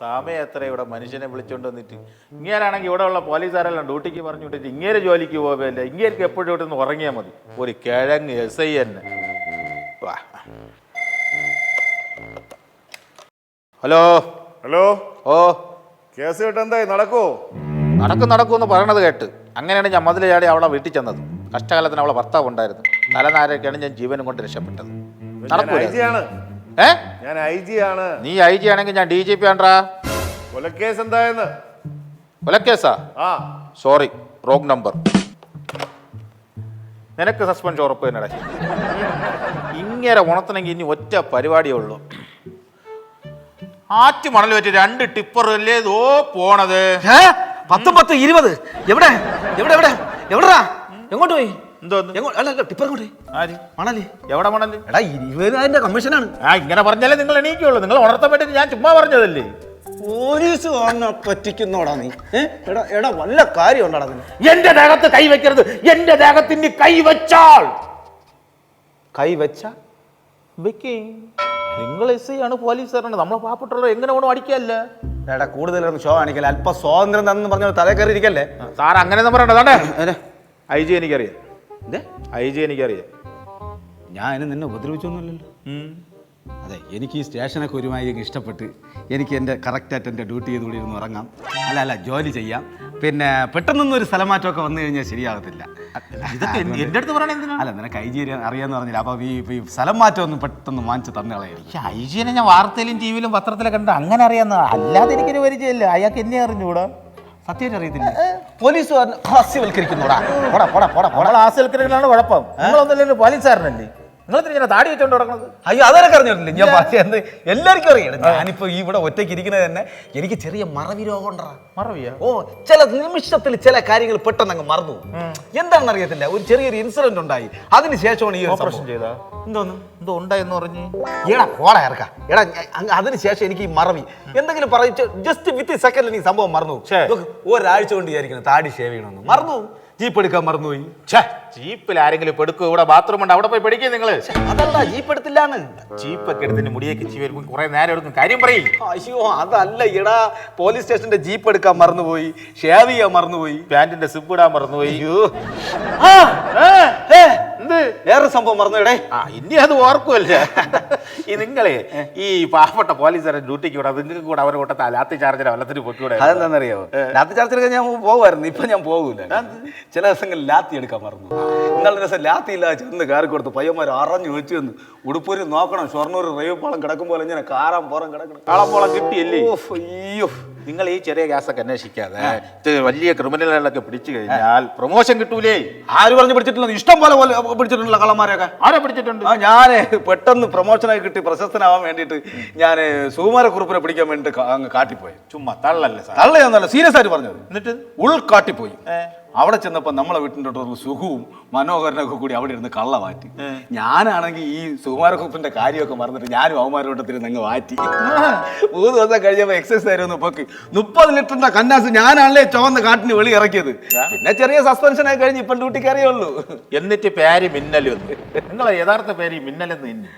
സമയം എത്ര ഇവിടെ മനുഷ്യനെ വിളിച്ചുകൊണ്ട് വന്നിട്ട്? ഇങ്ങേരാണെങ്കിൽ ഇവിടെ ഉള്ള പോലീസുകാരെല്ലാം ഡ്യൂട്ടിക്ക് പറഞ്ഞു വിട്ടിട്ട് ഇങ്ങേര് ജോലിക്ക് പോവില്ല ഇങ്ങേർക്ക് എപ്പോഴും ഇവിടെ നിന്ന് ഉറങ്ങിയാൽ മതി. ഒരു കിഴങ്ങ് എസ് ഐ എന്നെ വാ. ഹലോ. ഹലോ. ഓ. കേസ് കേട്ട് എന്തായി? നടക്കോ നടക്കും എന്ന് പറയണത് കേട്ട്. അങ്ങനെയാണ് ഞാൻ മതിൽ ചാടി അവളെ വീട്ടിൽ ചെന്നത്. കഷ്ടകാലത്തിന് അവളെ ഭർത്താവ് ഉണ്ടായിരുന്നു. തലനാരൊക്കെയാണ് ഞാൻ ജീവനും കൊണ്ട് രക്ഷപ്പെട്ടത്. നടക്കൂല? ഞാൻ ഐ ജി ആണ്. നീ ഐ ജി ആണെങ്കിൽ ഞാൻ ഡി ജി പി ആണ്ടാ. കൊലക്കേസ് എന്തായെന്ന്? കൊലക്കേസാ? ആ. സോറി റോങ് നമ്പർ നിനക്ക് സസ്പെൻഷൻ ഉറപ്പ് തന്നെടാ. ഇങ്ങനെ ഉണത്തണമെങ്കിൽ ഇനി ഒറ്റ പരിപാടിയേ ഉള്ളൂ. ആറ്റ് മണൽ വെച്ച് രണ്ട് ടിപ്പർ അല്ലേ ഇതോ പോണത്? ഏ? പത്തും പത്ത് ഇരുപത്. എവിടെ? എവിടെ എവിടെ? എവിടെടാ? എങ്ങോട്ട് പോയി? അല്ല അല്ല ടിപ്പർ പോയി? ആര്? മണൽ. എവിടെ മണൽ? എടാ ഇരുപതിനായിരം കമ്മീഷനാണ് ആ ഇങ്ങനെ പറഞ്ഞാലേ നിങ്ങൾ എണീക്കുള്ളൂ. നിങ്ങൾ ഉണർത്താൻ വേണ്ടി ഞാൻ ചുമ്മാ പറഞ്ഞതല്ലേ? പോലീസ് വന്ന പറ്റിക്കുന്നോടാ നീ? എടാ എടാ വല്ല കാര്യം ഉണ്ടാടാ നിന്നെ എന്റെ ദേഹത്ത് കൈ വെക്കരുത്. എന്റെ ദേഹത്തിന് കൈ വെച്ചാൽ. കൈ വെച്ച? വെക്കേ. നിങ്ങൾ എസ് ഐ ആണ് പോലീസുകാരാണ് നമ്മളെ പാവപ്പെട്ടുള്ളവർ എങ്ങനെ വേണം അടിക്കല്ലേ എടാ കൂടുതലൊന്നും ഷോ കാണിക്കല്ലേ. അല്പ സ്വാതന്ത്ര്യം തന്നെ പറഞ്ഞ തല കയറി ഇരിക്കല്ലേ? സാർ അങ്ങനെ ഒന്നും പറയണ്ട? ഐ ജി എനിക്കറിയാം? ഐ ജി എനിക്കറിയാം. ഞാൻ നിന്നെ ഉപദ്രവിച്ചൊന്നുമില്ലല്ലോ. അതെ എനിക്ക് ഈ സ്റ്റേഷനൊക്കെ ഒരുമാതിരി അങ്ങ് ഇഷ്ടപ്പെട്ട് എനിക്ക് എന്റെ കറക്റ്റായിട്ട് എന്റെ ഡ്യൂട്ടി ചെയ്ത് കൂടി ഇരുന്ന് ഉറങ്ങാം. അല്ല അല്ല ജോലി ചെയ്യാം. പിന്നെ പെട്ടെന്നൊന്നും ഒരു സ്ഥലമാറ്റമൊക്കെ വന്നു കഴിഞ്ഞാൽ ശരിയാകത്തില്ല ഇതൊക്കെ എന്റെ അടുത്ത് പറയണത് എന്തിനാ അല്ല നിനക്ക് ഐ ജി അറിയാന്ന് പറഞ്ഞില്ല. അപ്പോൾ ഈ ഈ സ്ഥലം മാറ്റം ഒന്നും പെട്ടെന്ന് വാങ്ങിച്ച് തന്നു കളയായിരുന്നു ഐ ജിനെ ഞാൻ വാർത്തയിലും ടി വിയിലും പത്രത്തിലും കണ്ട അങ്ങനെ അറിയാവുന്ന അല്ലാതെ എനിക്കൊരു പരിചയമില്ല. അയാൾക്ക് എന്നെ അറിഞ്ഞൂടാ സത്യമായിട്ട് അറിയത്തില്ല. പോലീസ് ഹാസ്യവൽക്കരിക്കുന്നോടാ പോടാ പോടാ പോടാ പോടാ. ആസൽക്കരകളാണ് കുഴപ്പം. നിങ്ങളൊന്നല്ലേ പോലീസുകാരനല്ലേ? നിങ്ങൾ ഇങ്ങനെ താടി വെച്ചോണ്ട് നടക്കുന്നത്? അയ്യോ അതൊക്കെ അറിഞ്ഞിട്ടില്ല ഞാൻ പക്ഷേ എന്ത് എല്ലാവർക്കും അറിയണം ഞാനിപ്പോ ഈ ഇവിടെ ഒറ്റയ്ക്ക് ഇരിക്കുന്നത് തന്നെ എനിക്ക് ചെറിയ മറവി രോഗം ഉണ്ടാ മറവിയാ? ഓ ചില നിമിഷത്തിൽ ചില കാര്യങ്ങൾ പെട്ടെന്ന് അങ്ങ് മറന്നു. എന്താണെന്ന് അറിയത്തില്ല. ഒരു ചെറിയൊരു ഇൻസിഡന്റ് ഉണ്ടായി. അതിനുശേഷമാണ് ഈ ഒരു ഓപ്പറേഷൻ ചെയ്ത എന്തോന്ന്? എന്തോ ഉണ്ടായെന്ന് പറഞ്ഞ്? എടാ പോടാ ഇറക്കാം. എടാ അതിന് ശേഷം അതിനുശേഷം എനിക്ക് ഈ മറവി. എന്തെങ്കിലും പറയിച്ച് ജസ്റ്റ് വിത്ത് സെക്കൻഡിൽ ഈ സംഭവം മറന്നു ഒരാഴ്ച കൊണ്ട് വിചാരിക്കണം താടി ഷേവ് ചെയ്യണമെന്ന്. മറന്നു. ജീപ്പ് എടുക്കാൻ മറന്നുപോയി. ഛേ. ജീപ്പിൽ ആരെങ്കിലും പെടുക്കും ഇവിടെ ബാത്റൂം ഉണ്ട്. അവിടെ പോയി പഠിക്കുക നിങ്ങൾ. അതല്ല ജീപ്പ് എടുത്തില്ലാന്ന് ജീപ്പൊക്കെ എടുത്തിന് മുടിയൊക്കെ ചി വരുമ്പോൾ കുറെ നേരം എടുക്കും. കാര്യം പറയും. അയ്യോ അതല്ല ഇടാ പോലീസ് സ്റ്റേഷന്റെ ജീപ്പ് എടുക്കാൻ മറന്നുപോയി. ഷേവ് ചെയ്യാൻ മറന്നുപോയി. പാന്റിന്റെ സിപ്പ് ഇടാൻ മറന്നുപോയി. അയ്യോ എന്ത്? വേറെ സംഭവം മറന്നു എടേ ആ ഇനി അത് ഓർക്കുമല്ലേ ഈ നിങ്ങളെ ഈ പാവപ്പെട്ട പോലീസുകാരെ ഡ്യൂട്ടിക്ക് വിടാം നിങ്ങൾക്ക് കൂടെ അവരെ കൂട്ടത്തെ ലാത്തി ചാർജർ വല്ലത്തിന് പൊട്ടിക്കൂടെ? അതെന്താണെന്നറിയാമോ ലാത്തി ചാർജെടുക്കാൻ ഞാൻ പോകുമായിരുന്നു ഇപ്പൊ ഞാൻ പോകൂല. ചില ദിവസങ്ങളിൽ ലാത്തി എടുക്കാൻ മറന്നു. ഇന്നലെ ദിവസം ലാത്തി ഇല്ലാതെ ചെന്ന് കയറി കൊടുത്ത് പയ്യന്മാർ അറിഞ്ഞു വെച്ചു വന്ന് ഉടുപ്പൂര് നോക്കണം. ഷൊർണൂർ റേവ് പാളം കിടക്കും പോലെ ഇങ്ങനെ കാറാൻ പോറം കിടക്കണം. കാളപ്പോളം കിട്ടിയല്ലേ? അയ്യോ. നിങ്ങൾ ഈ ചെറിയ ഗ്യാസൊക്കെ അന്വേഷിക്കാതെ ഇത് വലിയ ക്രിമിനലുകളൊക്കെ പിടിച്ചു കഴിഞ്ഞാൽ പ്രൊമോഷൻ കിട്ടൂലേ? ആര് പറഞ്ഞു പിടിച്ചിട്ടില്ല ഇഷ്ടം പോലെ പോലെ പിടിച്ചിട്ടുള്ള കള്ളന്മാരെയൊക്കെ ആരെ പിടിച്ചിട്ടുണ്ട്? ആ ഞാൻ പെട്ടെന്ന് പ്രൊമോഷനായി കിട്ടി പ്രശസ്തനാവാൻ വേണ്ടിയിട്ട് ഞാൻ സുകുമാരക്കുറിപ്പിനെ പിടിക്കാൻ വേണ്ടിയിട്ട് അങ്ങ് കാട്ടിപ്പോയി. ചുമ്മാ തള്ളല്ലേ തള്ളയൊന്നല്ല സീരിയസ് ആയിട്ട് പറഞ്ഞത്. എന്നിട്ട്? ഉൾക്കാട്ടിപ്പോയി. ഏ. അവിടെ ചെന്നപ്പോൾ നമ്മളെ വീട്ടിന്റെ അടുത്തുള്ള സുഖവും മനോഹരനൊക്കെ കൂടി അവിടെ ഇരുന്ന് കള്ള മാറ്റി ഞാനാണെങ്കിൽ ഈ സുകുമാരക്കുപ്പിന്റെ കാര്യമൊക്കെ മറന്നിട്ട് ഞാനും അവന്മാരോട്ടത്തിൽ അങ്ങ് മാറ്റി മൂന്ന് ദിവസം കഴിഞ്ഞപ്പോൾ എക്സസൈസ് ആയിരുന്നു പൊക്കി. മുപ്പത് ലിറ്ററിന്റെ കന്നാസ് ഞാനാണല്ലേ ചുവന്ന കാട്ടിന് വെളി ഇറക്കിയത്. പിന്നെ ചെറിയ സസ്പെൻഷൻ ആയി കഴിഞ്ഞ് ഇപ്പം ഡ്യൂട്ടിക്ക് അറിയുള്ളൂ എന്നിട്ട് പേര് മിന്നലും നിങ്ങളെ യഥാർത്ഥ പേര് ഈ മിന്നലെന്ന് തന്നെ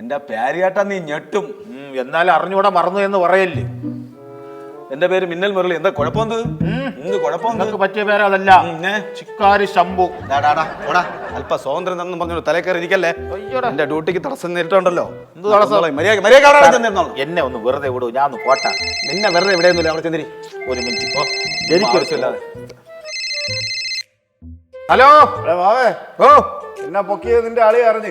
എന്റെ പേരിയാട്ടാ നീ ഞെട്ടും. എന്നാലും അറിഞ്ഞൂടെ മറന്നു എന്ന് പറയല്ലേ? എന്റെ പേര് മിന്നൽ മുരളി. എന്താ കുഴപ്പം എന്ത്? കുഴപ്പമെന്ത് നിങ്ങൾക്ക് പറ്റിയ പേര് അതല്ല. ചിക്കാരി ശംഭു. ഡാ, ഡാ, ഡാ, പോടാ. അല്പ സ്വാതന്ത്ര്യം തന്നെ പറഞ്ഞു തലേ ഇരിക്കല്ലേ? അയ്യോടാ. എന്റെ ഡ്യൂട്ടിക്ക് തടസ്സം നേരിട്ടുണ്ടല്ലോ. എന്ത് തടസ്സം? മര്യാദ മര്യാദ അവിടെ ചെന്നിരുന്നോളൂ. എന്നെ ഒന്ന് വെറുതെ വിടൂ ഞാൻ ഒന്ന് പോട്ടാ. നിന്നെ വെറുതെ എവിടെയൊന്നുമില്ല അവിടെ ചെന്നിരി. ഒരു മിനിറ്റ് ഓ എനിക്കൊരു ആവശ്യമില്ലാതെ. ഹലോ? ബാവേ ഓ. എന്നെ പൊക്കിയത് നിന്റെ അളിയെ അറിഞ്ഞ്.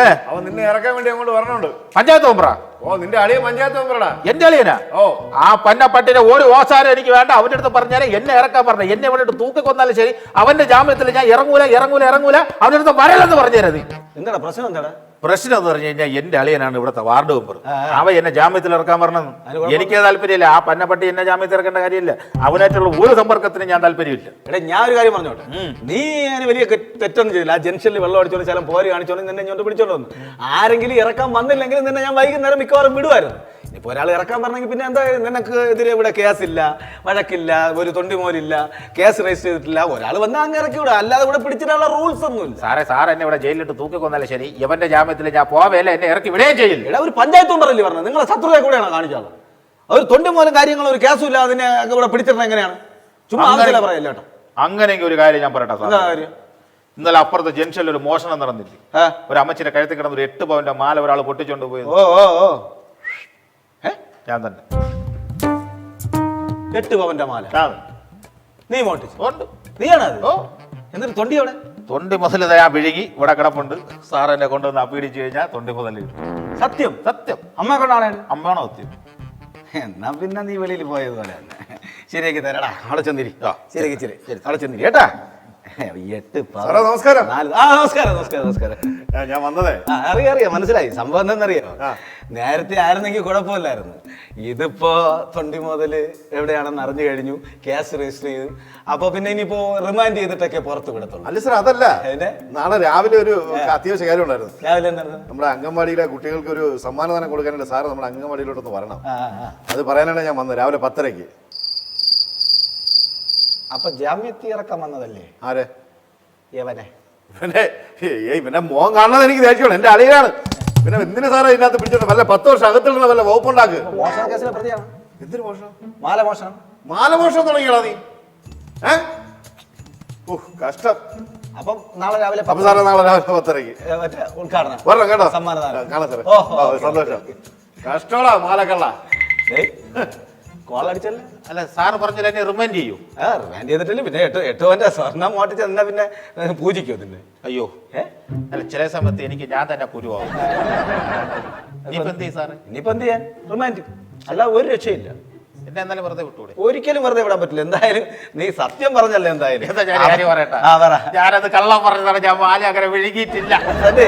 ഏ? അവൻ നിന്നെ ഇറക്കാൻ വേണ്ടി അങ്ങോട്ട് വരണുണ്ട്. പഞ്ചായത്ത് മെമ്പറ? ഓ നിന്റെ അളിയെ പഞ്ചായത്ത് മെമ്പറടാ. എന്റെ അളിയനാ? ഓ. ആ പന്ന പന്നപ്പട്ടിനെ ഒരു ഓസാരം എനിക്ക് വേണ്ട. അവന്റെ അടുത്ത് പറഞ്ഞാലേ എന്നെ ഇറക്കാൻ പറഞ്ഞു. എന്നെ ഇവിടെ തൂക്കി കൊന്നാലും ശരി. അവന്റെ ജാമ്യത്തിൽ ഞാൻ ഇറങ്ങൂല ഇറങ്ങൂല ഇറങ്ങൂല. അവന്റെ അടുത്ത് വരലെന്ന് പറഞ്ഞുതരാ നീ എന്താടാ പ്രശ്നം എന്താടാ? പ്രശ്നം എന്ന് പറഞ്ഞു കഴിഞ്ഞാൽ എന്റെ അളിയനാണ് ഇവിടുത്തെ വാർഡ് മെമ്പർ. അവ എന്നെ ജാമ്യത്തിൽ ഇറക്കാൻ പറഞ്ഞത് എനിക്ക് താല്പര്യമില്ല. ആ പന്നപ്പട്ടി എന്നെ ജാമ്യത്തിൽ ഇറക്കേണ്ട കാര്യമില്ല. അവനായിട്ടുള്ള ഒരു സമ്പർക്കത്തിന് ഞാൻ താല്പര്യമില്ല. എടാ ഞാൻ ഒരു കാര്യം പറഞ്ഞോട്ടെ? നീ അതിന് വലിയ തെറ്റൊന്നും ചെയ്തില്ല. ആ ജംഗ്ഷനിൽ വെള്ളം അടിച്ചോണ്ട് ചില പോരി കാണിച്ചോണ്ട് നിന്നെ ഇങ്ങോട്ട് പിടിച്ചോണ്ട് വന്നു. ആരെങ്കിലും ഇറക്കാൻ വന്നില്ലെങ്കിൽ നിന്നെ ഞാൻ വൈകുന്നേരം മിക്കവാറും വിടുമായിരുന്നു ഇപ്പൊ ഒരാൾ ഇറക്കാൻ പറഞ്ഞെങ്കിൽ പിന്നെ എന്താ നിനക്ക് എതിരെ ഇവിടെ കേസില്ല വഴക്കില്ല ഒരു തൊണ്ടിമോലില്ല കേസ് രജിസ്റ്റർ ചെയ്തിട്ടില്ല. ഒരാൾ വന്നാൽ അങ്ങ് ഇറക്കി വിടുക അല്ലാതെ ഇവിടെ പിടിച്ചിട്ടുള്ള റൂൾസ് ഒന്നും ഇല്ല. സാറേ സാർ എന്നെ ഇവിടെ ജയിലിട്ട് തൂക്കി കൊന്നാലും ശരി. ഇവന്റെ ജാമ്യത്തിൽ ഞാൻ പോവേല എന്നെ ഇറക്കി വിടുകയും ചെയ്യില്ല ഇവിടെ ഒരു പഞ്ചായത്ത് ഉണ്ടല്ലേ പറഞ്ഞത്? നിങ്ങളെ ശത്രുതയെ കൂടെയാണ് കാണിച്ചാൽ ഒരു തൊണ്ടി മൂലം കാര്യങ്ങളും ഒരു കേസും ഇല്ല അതിനെ ഇവിടെ പിടിച്ചിരുന്നത് എങ്ങനെയാണ്? ചുമ്മാ ആവശ്യമില്ല പറയല്ല കേട്ടോ? അങ്ങനെയെങ്കിൽ ഒരു കാര്യം ഞാൻ പറയട്ടെ എന്താ സാർ കാര്യം? ഇന്നലെ അപ്പുറത്തെ ജംഗ്ഷനിൽ ഒരു മോഷണം നടന്നില്ലേ? ഒരു അമ്മച്ചിന്റെ കഴുത്തിൽ കിടന്ന ഒരു എട്ട് പവന്റെ മാല ഒരാൾ പൊട്ടിച്ചോണ്ട് പോയത് ഓ ഓ ഓ? ഞാൻ തന്നെ. എട്ട് പവന്റെ മാല. നീ മോട്ടിച്ചു ഉണ്ട്. നീയാണോ അത് ഓ. എന്നിട്ട് തൊണ്ടി അവിടെ തൊണ്ടി മുതൽ ഞാൻ വിഴുങ്ങി ഇവിടെ കിടപ്പുണ്ട്. സാർ എന്നെ കൊണ്ടുവന്ന് അപീഡിച്ചു കഴിഞ്ഞാൽ തൊണ്ടി മുതൽ സത്യം? സത്യം. അമ്മ കൊണ്ടാണ് അമ്മയാണോ സത്യം? എന്നാ പിന്നെ നീ വെളിയിൽ പോയത് പോലെ തന്നെ. ശരിയാക്കി തരടാ. അവിടെ ചെന്നിരി. ശരിയാക്കി ശരി. അവിടെ ചെന്നിരി. കേട്ടാ? എട്ട് നമസ്കാരം. നാല്- ആ നമസ്കാരം നമസ്കാരം നമസ്കാരം. ഞാൻ വന്നതേ. അറിയാം അറിയാം മനസ്സിലായി. സംഭവം എന്താണെന്നറിയോ? നേരത്തെ ആയിരുന്നെങ്കിൽ കുഴപ്പമില്ലായിരുന്നു. ഇതിപ്പോ തൊണ്ടി മുതൽ എവിടെയാണെന്ന് അറിഞ്ഞു കഴിഞ്ഞു. കേസ് രജിസ്റ്റർ ചെയ്തു. അപ്പൊ പിന്നെ ഇനിയിപ്പോ റിമാൻഡ് ചെയ്തിട്ടൊക്കെ പുറത്ത് വിടത്തുള്ളൂ. അല്ല സാർ അതല്ല? നാളെ രാവിലെ ഒരു അത്യാവശ്യ കാര്യം ഉണ്ടായിരുന്നു രാവിലെ എന്താണ് നമ്മുടെ അംഗൻവാടിയിലെ കുട്ടികൾക്ക് ഒരു സമ്മാനദാനം കൊടുക്കാനുണ്ട് സാറ് നമ്മുടെ അംഗൻവാടിയിലോട്ടൊന്ന് വരണം. അത് പറയാനാണ് ഞാൻ വന്നത്. രാവിലെ പത്തരയ്ക്ക്. അപ്പൊ ജാമ്യത്തി ഇറക്കം വന്നതല്ലേ? ആരെ? യവനെ. ഏയ് പിന്നെ മോൻ കാണുന്നത് എനിക്ക് ദേഷ്യമാണ് എന്റെ അളിയാണ് പിന്നെ എന്തിനു സാറേ ഇതിനകത്ത് പിടിച്ചോണ്ട് വല്ല പത്ത് വർഷം അകത്തുള്ള വല്ല വകുപ്പുണ്ടാക്ക്? മോഷണ കേസിലെ പ്രതിയാണ് എന്തിനു മോഷണം. മാല മോഷണം മാലമോഷണം തുടങ്ങിയടാ നീ. ഏ? കഷ്ടം. അപ്പം നാളെ രാവിലെ അപ്പൊ സാറേ നാളെ രാവിലെ പത്തരയ്ക്ക്. മറ്റേ ഉദ്ഘാടനം. വരണം കേട്ടോ. സമ്മാനദാനം. കാണാം സാറേ. സന്തോഷം. കഷ്ടോടാ മാലക്കള്ള കോളടിച്ചല്ലേ അല്ല സാർ പറഞ്ഞാൽ എന്നെ റിമൈൻഡ് ചെയ്യൂ. ആ റിമാൻഡ് ചെയ്തിട്ടില്ല. പിന്നെ എട്ട് എട്ട് പവന്റെ സ്വർണം മോട്ടിച്ച് എന്നാ പിന്നെ പൂജിക്കോ നിന്നെ അയ്യോ. ഏ? അല്ല ചില സമയത്ത് എനിക്ക് ഞാൻ തന്നെ കുരുവാകും. ഇനിയിപ്പോ എന്ത് ചെയ്യും സാറ്? ഇനിയിപ്പോ എന്ത് ചെയ്യാൻ? റിമാൻഡ് അല്ല ഒരു രക്ഷയില്ല. എന്നെ എന്നാലും വെറുതെ വിട്ടൂടെ ഒരിക്കലും വെറുതെ വിടാൻ പറ്റില്ല. എന്തായാലും നീ സത്യം പറഞ്ഞല്ലേ എന്തായാലും? എന്താ ഞാൻ കാര്യം പറയട്ടെ? ആ പറ. ഞാനത് കള്ളം പറഞ്ഞതാണ്. ഞാൻ വാലി അങ്ങനെ വിഴുകിയിട്ടില്ല അതെ.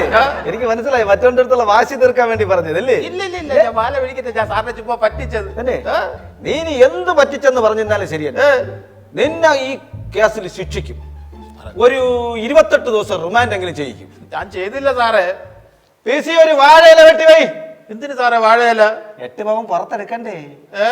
എനിക്ക് മനസ്സിലായി. മറ്റവന്റെ അടുത്തുള്ള വാശി തീർക്കാൻ വേണ്ടി പറഞ്ഞതല്ലേ ഇല്ല ഇല്ല ഇല്ല. ഞാൻ മാല വിഴുകിയിട്ട് ഞാൻ സാറിനെ ചുമ്മാ പറ്റിച്ചത്. തന്നെ നീ ഇനി എന്ത് പറ്റിച്ചെന്ന് പറഞ്ഞിരുന്നാലും ശരിയല്ല? നിന്നെ ഈ കേസിൽ ശിക്ഷിക്കും. ഒരു ഇരുപത്തെട്ട് ദിവസം റിമാൻഡ് എങ്കിലും ചെയ്യിക്കും. ഞാൻ ചെയ്തില്ല സാറേ. പി സി ഒരു വാഴയില വെട്ടി വൈ. എന്തിന് സാറേ വാഴയില? എട്ട് പവൻ പുറത്തെടുക്കണ്ടേ? ഏ?